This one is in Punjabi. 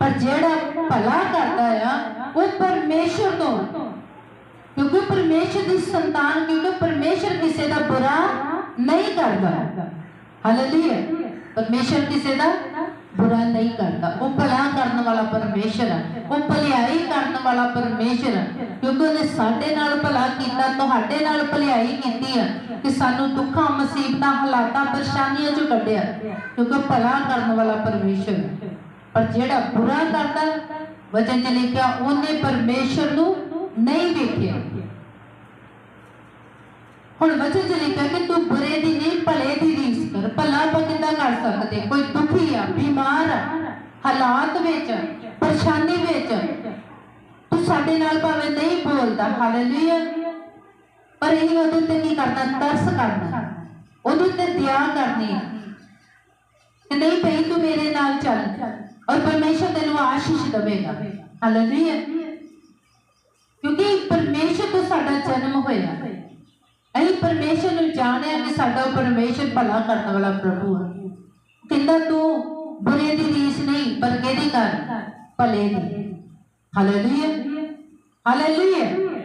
ਪਰ ਜਿਹੜਾ ਭਲਾ ਕਰਦਾ ਆ, ਉਹ ਪਰਮੇਸ਼ਰ ਤੋਂ ਕਿਉਂਕਿ ਪਰਮੇਸ਼ਰ ਦੀ ਸੰਤਾਨ, ਕਿਉਂਕਿ ਪਰਮੇਸ਼ਰ ਕਿਸੇ ਦਾ ਬੁਰਾ ਨਹੀਂ ਕਰਦਾ। ਹਾਲੇਲੂਇਆ ਪਰਮੇਸ਼ਰ ਕਿਸੇ ਦਾ ਬੁਰਾ ਨਹੀਂ ਕਰਦਾ। ਉਹ ਭਲਾ ਕਰਨ ਵਾਲਾ ਪਰਮੇਸ਼ਰ ਹੈ। ਉਹ ਭਲਾਈ ਕਰਨ ਵਾਲਾ ਪਰਮੇਸ਼ਰ ਹੈ। ਕਿਉਂਕਿ ਉਹਨੇ ਸਾਡੇ ਨਾਲ ਭਲਾ ਕੀਤਾ, ਤੁਹਾਡੇ ਨਾਲ ਭਲਾਈ ਕੀਤੀ ਹੈ ਕਿ ਸਾਨੂੰ ਦੁੱਖਾਂ, ਮੁਸੀਬਤਾਂ, ਹਾਲਾਤਾਂ, ਪਰੇਸ਼ਾਨੀਆਂ ਚੋਂ ਕੱਢਿਆ। ਕਿਉਂਕਿ ਭਲਾ ਕਰਨ ਵਾਲਾ ਪਰਮੇਸ਼ਰ ਹੈ। ਪਰ ਜਿਹੜਾ ਬੁਰਾ ਕਰਦਾ, ਵਚਨ ਚ ਲਿਖਿਆ, ਉਹਨੇ ਪਰਮੇਸ਼ਰ ਨੂੰ ਨਹੀਂ ਵੇਖਿਆ। ਹੁਣ ਵਚਨ ਚ ਲਿਖਿਆ ਕਿ ਤੂੰ ਬੁਰੇ ਦੀ ਨਹੀਂ, ਭਲੇ ਦੀ ਰੀਸ ਕਰ। ਭਲਾ ਆਪਾਂ ਕਿੱਦਾਂ ਕਰ ਸਕਦੇ ਕੋਈ ਦੁਖੀ ਆ, ਬਿਮਾਰ ਆ, ਹਾਲਾਤ ਵਿੱਚ, ਪਰੇਸ਼ਾਨੀ ਵਿੱਚ, ਤੂੰ ਸਾਡੇ ਨਾਲ ਭਾਵੇਂ ਨਹੀਂ ਬੋਲਦਾ। ਹਾਲੇਲੂਇਆ। ਪਰ ਇਹ ਉਹਦੇ ਤੇ ਕੀ ਕਰਦਾ? ਤਰਸ ਕਰਦਾ। ਉਹਦੇ ਤੇ ਦਿਆ ਕਰਨੀ ਕਿ ਨਹੀਂ ਭਈ ਤੂੰ ਮੇਰੇ ਨਾਲ ਚੱਲ। ਔਰ ਪਰਮੇਸ਼ਰ ਤੈਨੂੰ ਆਸ਼ੀਸ਼ ਦੇਵੇਗਾ। ਕਿਉਂਕਿ ਪਰਮੇਸ਼ਰ ਤੋਂ ਸਾਡਾ ਜਨਮ ਹੋਇਆ। ਅਸੀਂ ਪਰਮੇਸ਼ਰ ਨੂੰ ਜਾਣਿਆ ਕਿ ਸਾਡਾ ਉਹ ਪਰਮੇਸ਼ਰ ਭਲਾ ਕਰਨ ਵਾਲਾ ਪ੍ਰਭੂ ਹੈ ਕਹਿੰਦਾ, ਤੂੰ ਬੁਰੇ ਦੀ ਰੀਸ ਨਹੀਂ, ਪਰ ਕਿਹਦੀ ਕਰ? ਭਲੇ ਦੀ। Hallelujah hallelujah